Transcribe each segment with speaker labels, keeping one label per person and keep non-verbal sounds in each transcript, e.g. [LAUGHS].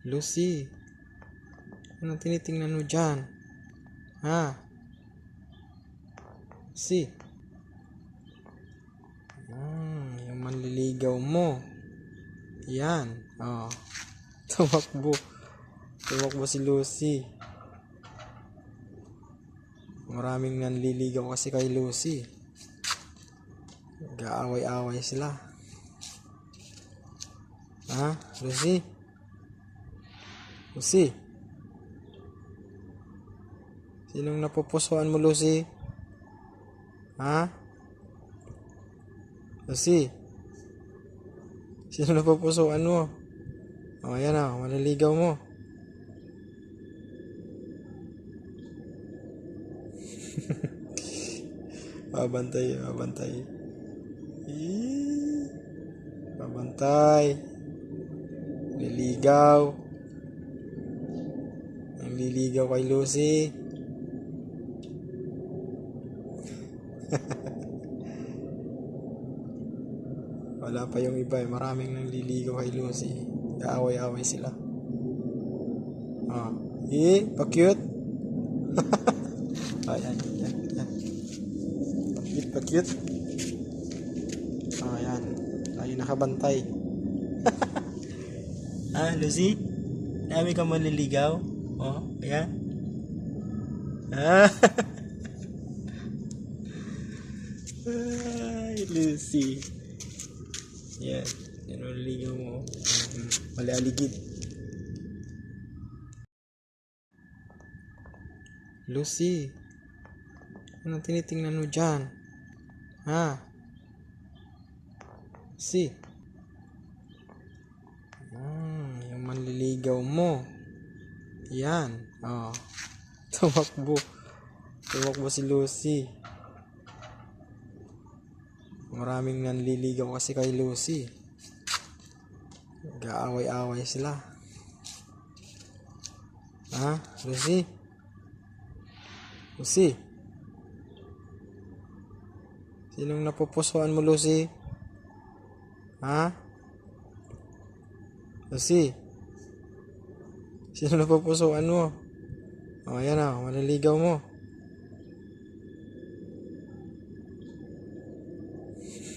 Speaker 1: Lucy, anong tinitingnan mo dyan? Ha? Si? Hmm, yung manliligaw mo. Yan. Oh. [LAUGHS] Tumakbo. Tumakbo si Lucy. Maraming nanliligaw kasi kay Lucy. Gaaway-away sila. Ha? Lucy? Lucy? Sinong napupusuan mo, Lucy? Ha? Lucy? Sino napupusuan mo? O, oh, yan o. Maniligaw mo. [LAUGHS] babantay, babantay. Babantay. Liligaw. Ang liligaw kay Lucy. [LAUGHS] Wala pa yung iba eh. Maraming nanliligaw kay Lucy. Kaaway-away sila. Ah. Eh, pa-cute. Ayan, yan, yan. Pa-cute, pa-cute. Ah, yan. Tayo nakabantay. [LAUGHS] ah, Lucy? Dami ka maliligaw? Oh, ayan. Ah. [LAUGHS] Ay, Lucy. Yan. Yan ang ligaw mo. Mm, Mali aligid. Lucy. Anong tinitingnan mo dyan? Ha? Si? Hmm, yung manliligaw mo. Yan. Oh. [LAUGHS] Tumakbo. Tumakbo si Lucy. Maraming nanliligaw kasi kay Lucy. Gaaway-away sila. Ha? Lucy? Lucy? Sinong napupusuan mo, Lucy? Ha? Lucy? Sino napupusuan mo? O, oh, yan o. Manliligaw mo.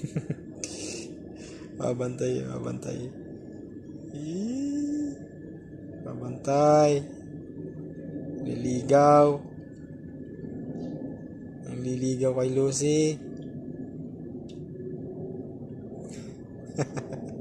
Speaker 1: [LAUGHS] Babantay, babantay. Babantay. Liligaw. Ang liligaw kay Lucy. [LAUGHS]